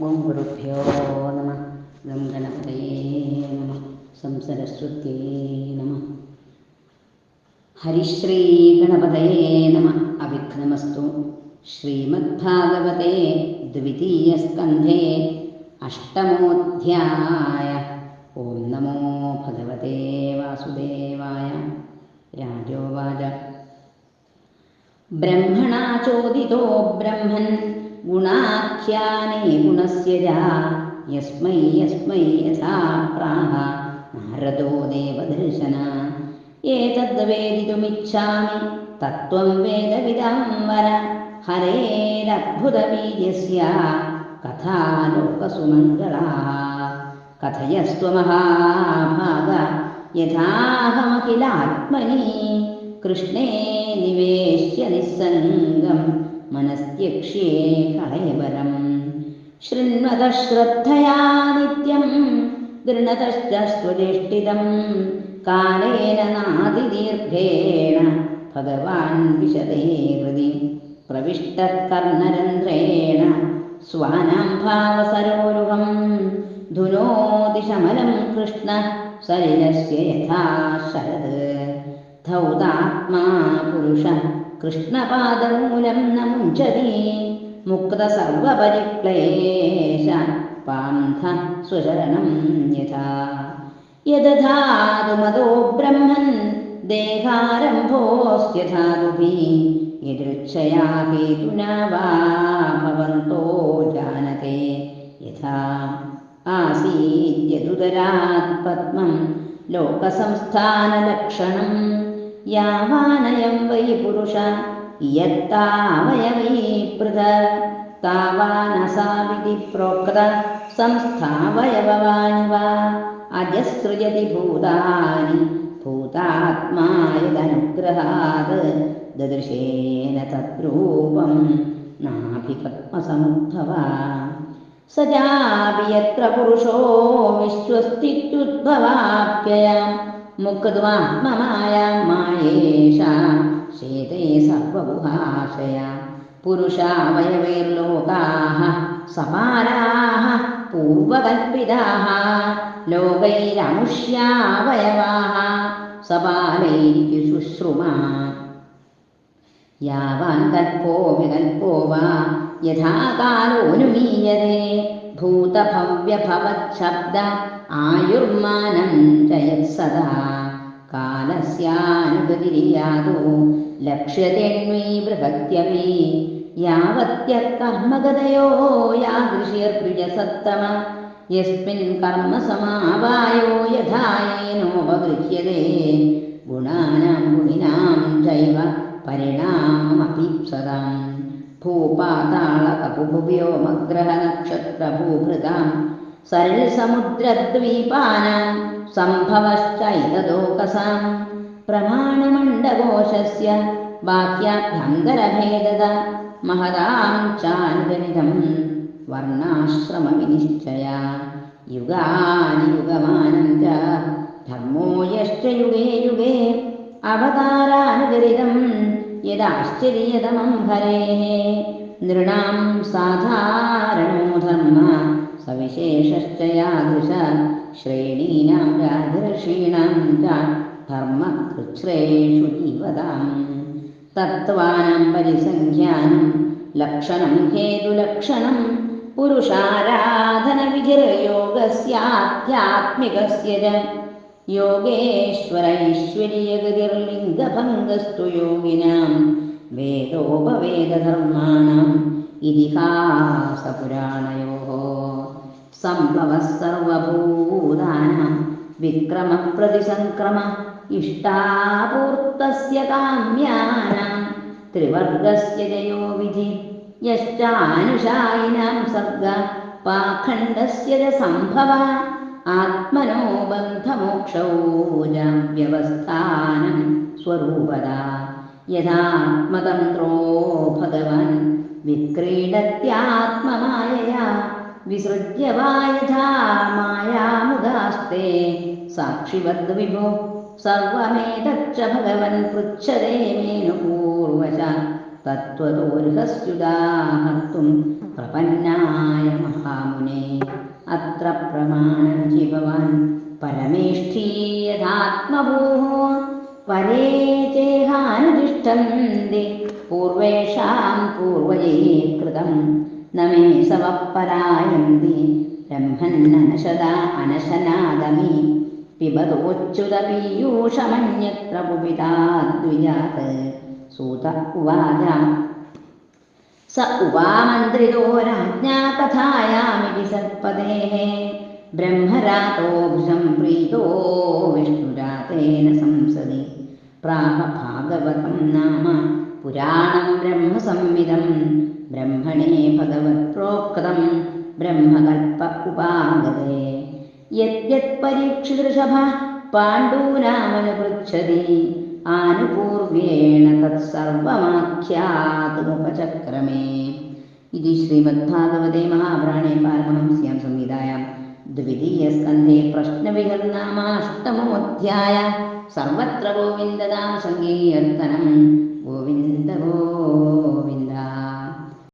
ഓം ഗുരുഭ്യോ നമ ഗം ഗണപതയേ നമ സംസരസ്വത്യേ നമ ഹരിശ്രീ ഗണപതയേ നമ അവിഘ്നമസ്തു ശ്രീമദ്ഭാഗവതേ ദ്വിതീയസ്കന്ധേ അഷ്ടമോധ്യായ ഓം നമോ ഭഗവതേ വാസുദേവായ രാജോവാച ब्रह्मणा चोदितो ब्रह्मन् गुणाख्याने गुणस्य जा। यस्मै यस्मै यथा प्राह। नारदो देवदर्शन। एतद्वेदितुमिच्छामि। तत्त्वं वेदविदं वर हरेरद्भुतवीर्यस्य कथालोकसुमङ्गलाः। कथयस्त्वमहाभाग यथाहमखिलात्मनि। कृष्णे निवेश्य निस्सङ्गं मनस्त्यक्ष्ये कलयबरम् शृण्वतः श्रद्धया नित्यं गृणतश्च स्वजेष्टितं कालेन नादिदीर्घेण भगवान् विशदे हृदि। प्रविष्टः कर्णरन्ध्रेण स्वानां भावसरोरुहं धुनोदिशमलं कृष्ण सलिलस्य यथा शरद धौतात्मा पुरुष कृष्णपादमूलं न मुञ्चति मुक्तसर्वपरिक्लेश पान्थ स्वशरणं यथा यदधातुमदो ब्रह्मन् देहारम्भोऽस्यधातुभिः यदृच्छया हेतुना वा भवन्तो जानते यथा आसीद्यदुदरात् पद्मं लोकसंस्थानलक्षणं यावानयं वै पुरुष यत्तावयवै पृथ तावानसाविधि प्रोक्त संस्थावयववानि वा अजसृजति भूतानि भूतात्मा यदनुग्रहात् ददृशेन तद्रूपं नाभिपद्मसमुद्भवा स चापि यत्र पुरुषो मुक्त्वात्ममायां मायेषा शेते सर्वगुहाशया। पुरुषावयवैर्लोकाः समानाः पूर्वकल्पिताः लोकैरमुष्यावयवाः सबालैर्युशुश्रुमा यावान् कल्पो विकल्पो वा यथा कालोऽनुमीयते भूतभव्यभवच्छब्द यत्सदा കാലസ്യാനുപതിരിയാതോ ലക്ഷ്യതെന്മേ ബൃഹത്യമേ യാവത്യ കർമ്മഗതയോ യാദൃശിർപ്രിയസത്തമ യസ്മിൻ കർമ്മ സമാവായോ യഥായേനോപഗൃഹ്യതേ ഗുണാനാം ഗുണിനാം ചൈവ പരിണാമമപീപ്സതാം ഭൂപാതാള കപുഭ്യോമഗ്രഹ നക്ഷത്ര ഭൂഭൃതാം सरिसमुद्रद्वीपानां सम्भवश्चैतदोकसां प्रमाणमण्डकोशस्य बाह्याभ्यन्तरभेदद महदां चानुगनितं वर्णाश्रमविनिश्चया युगानि युगमानं च धर्मो यश्च युगे युगे अवतारानुगरितं यदाश्चर्यतमं हरेः नृणां साधारणो धर्म सविशेषश्च यादृश श्रेणीनां राजर्षीणां च धर्मकृच्छ्रेषु जीवताम्। तत्त्वानां परिसङ्ख्यानं लक्षणं हेतुलक्षणं पुरुषाराधनविधिर्योगस्याध्यात्मिकस्य च। योगेश्वरैश्वर्यगतिर्लिङ्गभङ्गस्तु योगिनां वेदोपवेदधर्माणाम् इतिहासपुराणयोः സംഭവ സർവഭൂതാന വിക്രമ പ്രതിസംക്രമ ഇഷ്ടാപൂർത്തസ്യ കാമ്യാനാം. ത്രിവർഗസ്യ ജയോ വിധി യശ്ചാനുഷായിനാം സർഗ. പാഖണ്ഡസ്യ സംഭവ. ആത്മനോ ബന്ധമോക്ഷോജാം വ്യവസ്ഥാനം സ്വരൂപത. യഥാത്മതന്ത്രോ ഭഗവാൻ വിക്രീഡത്യാത്മമായ विसृज्य वा यथा मायामुदास्ते साक्षिवद्विभो सर्वमेतच्च भगवन् पृच्छते मेनुपूर्वश तत्त्वतोर्हस्युदाहर्तुं प्रपन्नाय महामु प्रमाणं भवान् परमेष्ठी यथात्मभूः परे चेहानुतिष्ठन्ति पूर्वेषां पूर्वजैः कृतं നമേ സമപ്പരായന്തി ബ്രഹ്മന്നനശദാ അനശനാദമി പിബതോച്യുത പീയൂഷമന്യത്ര പുപിതാദ്വിജാത് സൂത ഉവാച. സ ഉപാമന്ത്രിതോ രാജ്ഞാ തഥായാമിതി സത്പതേः ബ്രഹ്മരാതോഭൃശം പ്രീതോ വിഷ്ണുരാതേന സംസദി. പ്രാഹ ഭാഗവതം നാമ പുരാണം ബ്രഹ്മസംവിധം ബ്രഹ്മണേ ഭഗവത് പ്രോക്തം ബ്രഹ്മകൽപ്പ ഉപാഗതേ. യദ്യത് പരീക്ഷിതൃഷഭ പാണ്ഡൂനാമനുപൃച്ഛതി. ആനുപൂർവേണ തത്സർവമാഖ്യാതുമുപചക്രമേ. ഇതി ശ്രീമദ്ഭാഗവതേ മഹാപുരാണേ പാരമഹംസ്യാം സംഹിതായാം ദ്വിതീയസ്കന്ധേ പ്രശ്നവിഹർനാമാഷ്ടമോധ്യായ സർവത്ര ഗോവിന്ദനാമസങ്കീർത്തനം ഗോവിന്ദ ഗോവിന്ദ